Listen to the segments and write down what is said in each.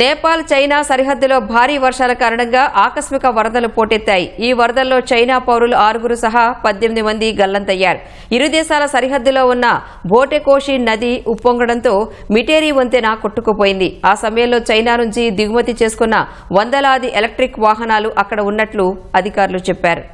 Nepal China సరిహద్దులో భారీ వర్షాల కారణంగా ఆకస్మిక వరదలు పోటెత్తాయి. ఈ వరదల్లో చైనా పౌరులు ఆరుగురు సహా పద్దెనిమిది మంది గల్లంతయ్యారు. ఇరు దేశాల సరిహద్దులో ఉన్న బోటెకోషి నది ఉప్పొంగడంతో మిటేరి వంతెన కొట్టుకుపోయింది. ఆ సమయంలో చైనా నుంచి దిగుమతి చేసుకున్న వందలాది ఎలక్ట్రిక్ వాహనాలు అక్కడ ఉన్నట్లు అధికారులు చెప్పారు.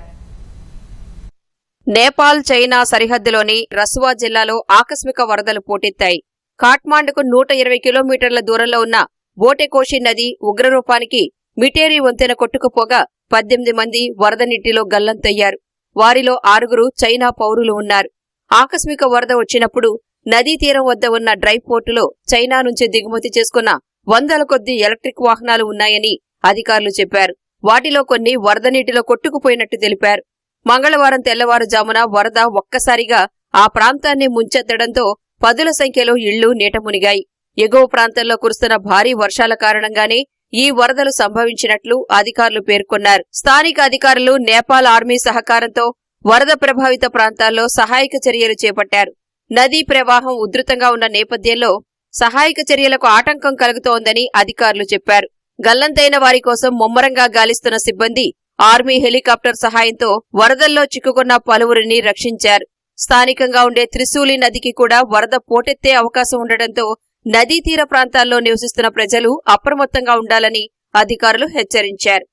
నేపాల్ చైనా సరిహద్దులోని రసువా జిల్లాలో ఆకస్మిక వరదలు పోటెత్తాయి. కాట్మాండుకు నూట ఇరవై కిలోమీటర్ల దూరంలో ఉన్న బోటెకోషి నది ఉగ్రరూపానికి మిటేరి వంతెన కొట్టుకుపోగా పద్దెనిమిది మంది వరద నీటిలో గల్లంతయ్యారు. వారిలో ఆరుగురు చైనా పౌరులు ఉన్నారు. ఆకస్మిక వరద వచ్చినప్పుడు నదీ తీరం వద్ద ఉన్న డ్రై పోర్టులో చైనా నుంచి దిగుమతి చేసుకున్న వందల కొద్ది ఎలక్ట్రిక్ వాహనాలు ఉన్నాయని అధికారులు చెప్పారు. వాటిలో కొన్ని వరద నీటిలో కొట్టుకుపోయినట్టు తెలిపారు. మంగళవారం తెల్లవారుజామున వరద ఒక్కసారిగా ఆ ప్రాంతాన్ని ముంచెత్తడంతో పదుల సంఖ్యలో ఇళ్ళు నీట మునిగాయి. ఎగువ ప్రాంతంలో కురుస్తున్న భారీ వర్షాల కారణంగానే ఈ వరదలు సంభవించినట్లు అధికారులు పేర్కొన్నారు. స్థానిక అధికారులు నేపాల్ ఆర్మీ సహకారంతో వరద ప్రభావిత ప్రాంతాల్లో సహాయక చర్యలు చేపట్టారు. నదీ ప్రవాహం ఉధృతంగా ఉన్న నేపథ్యంలో సహాయక చర్యలకు ఆటంకం కలుగుతోందని అధికారులు చెప్పారు. గల్లంతైన వారి కోసం ముమ్మరంగా గాలిస్తున్న సిబ్బంది ఆర్మీ హెలికాప్టర్ సహాయంతో వరదల్లో చిక్కుకున్న పలువురిని రక్షించారు. స్థానికంగా ఉండే త్రిశూలి నదికి కూడా వరద పోటెత్తే అవకాశం ఉండటంతో నదీ తీర ప్రాంతాల్లో నివసిస్తున్న ప్రజలు అప్రమత్తంగా ఉండాలని అధికారులు హెచ్చరించారు.